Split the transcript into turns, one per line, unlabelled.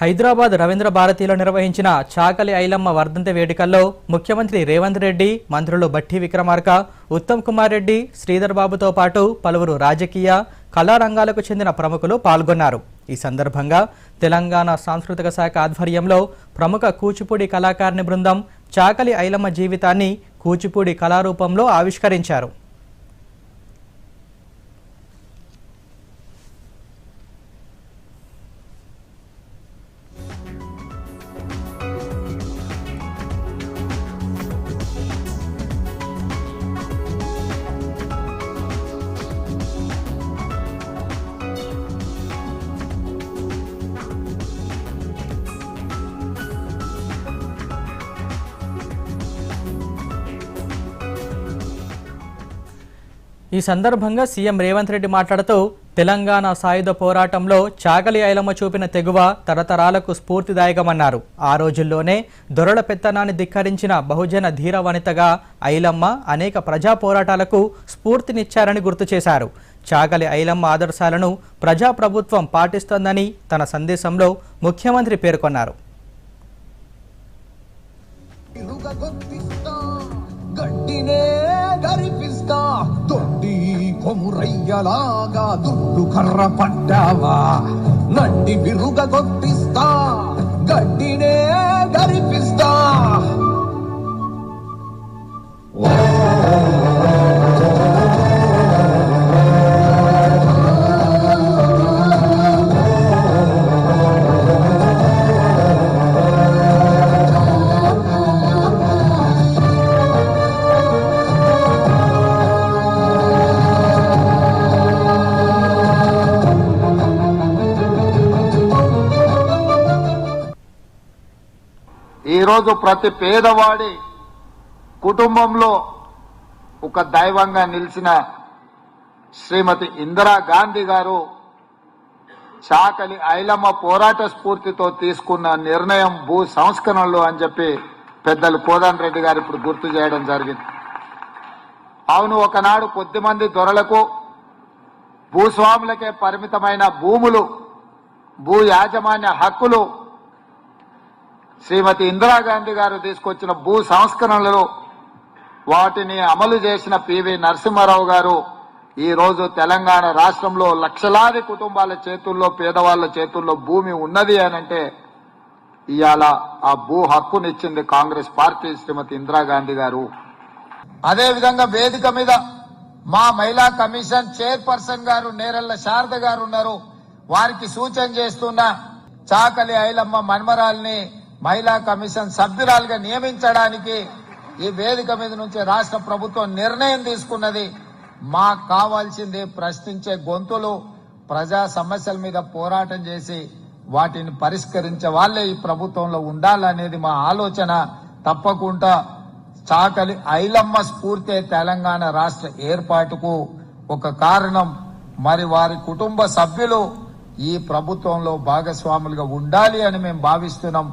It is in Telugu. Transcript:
హైదరాబాద్ రవీంద్ర భారతిలో నిర్వహించిన చాకలి ఐలమ్మ వర్ధంతి వేడుకల్లో ముఖ్యమంత్రి రేవంత్ రెడ్డి మంత్రులు బట్టి విక్రమార్క ఉత్తమ్ కుమార్ రెడ్డి శ్రీధర్ బాబుతో పాటు పలువురు రాజకీయ కళారంగాలకు చెందిన ప్రముఖులు పాల్గొన్నారు. ఈ సందర్భంగా తెలంగాణ సాంస్కృతిక శాఖ ఆధ్వర్యంలో ప్రముఖ కూచిపూడి కళాకారిణి బృందం చాకలి ఐలమ్మ జీవితాన్ని కూచిపూడి కళారూపంలో ఆవిష్కరించారు. ఈ సందర్భంగా సీఎం రేవంత్ రెడ్డి మాట్లాడుతూ తెలంగాణ సాయుధ పోరాటంలో చాకలి ఐలమ్మ చూపిన తెగువ తరతరాలకు స్ఫూర్తిదాయకమన్నారు. ఆ రోజుల్లోనే దొరల పెత్తనాన్ని ధిక్కరించిన బహుజన ధీర వనితగా ఐలమ్మ అనేక ప్రజా పోరాటాలకు స్ఫూర్తినిచ్చారని గుర్తు చేశారు. చాకలి ఐలమ్మ ఆదర్శాలను ప్రజాప్రభుత్వం పాటిస్తోందని తన సందేశంలో ముఖ్యమంత్రి పేర్కొన్నారు.
గట్టినే కొమురయ్యలాగా దుడ్డు కర్ర పడ్డావా నడ్డి విరుగగొట్టిస్తా గడ్డినే గడ్డి
ఈరోజు ప్రతి పేదవాడి కుటుంబంలో ఒక దైవంగా నిలిచిన శ్రీమతి ఇందిరా గాంధీ గారు చాకలి ఐలమ్మ పోరాట స్ఫూర్తితో తీసుకున్న నిర్ణయం భూ సంస్కరణలు అని చెప్పి పెద్దలు కోదాన్ రెడ్డి గారు ఇప్పుడు గుర్తు చేయడం జరిగింది. అవును ఒకనాడు కొద్దిమంది దొరలకు భూస్వాములకే పరిమితమైన భూములు భూ యాజమాన్య హక్కులు శ్రీమతి ఇందిరాగాంధీ గారు తీసుకొచ్చిన భూ సంస్కరణలు వాటిని అమలు చేసిన పివి నరసింహారావు గారు ఈరోజు తెలంగాణ రాష్ట్రంలో లక్షలాది కుటుంబాల చేతుల్లో పేదవాళ్ళ చేతుల్లో భూమి ఉన్నది అని అంటే ఇవాళ ఆ భూ హక్కునిచ్చింది కాంగ్రెస్ పార్టీ శ్రీమతి ఇందిరాగాంధీ గారు. అదేవిధంగా వేదిక మీద మా మహిళా కమిషన్ చైర్పర్సన్ గారు నేరల్ల శారద గారు ఉన్నారు. వారికి సూచన చేస్తున్న చాకలి ఐలమ్మ మన్మరాల్ని మహిళా కమిషన్ సభ్యురాలుగా నియమించడానికి ఈ వేదిక మీద నుంచి రాష్ట్ర ప్రభుత్వం నిర్ణయం తీసుకున్నది. మాకు కావాల్సింది ప్రశ్నించే గొంతులు ప్రజా సమస్యల మీద పోరాటం చేసి వాటిని పరిష్కరించే వాళ్ళే ఈ ప్రభుత్వంలో ఉండాలనేది మా ఆలోచన. తప్పకుండా చాకలి ఐలమ్మ స్ఫూర్తే తెలంగాణ రాష్ట్ర ఏర్పాటుకు ఒక కారణం. మరి వారి కుటుంబ సభ్యులు ఈ ప్రభుత్వంలో భాగస్వాములుగా ఉండాలి అని మేము భావిస్తున్నాం.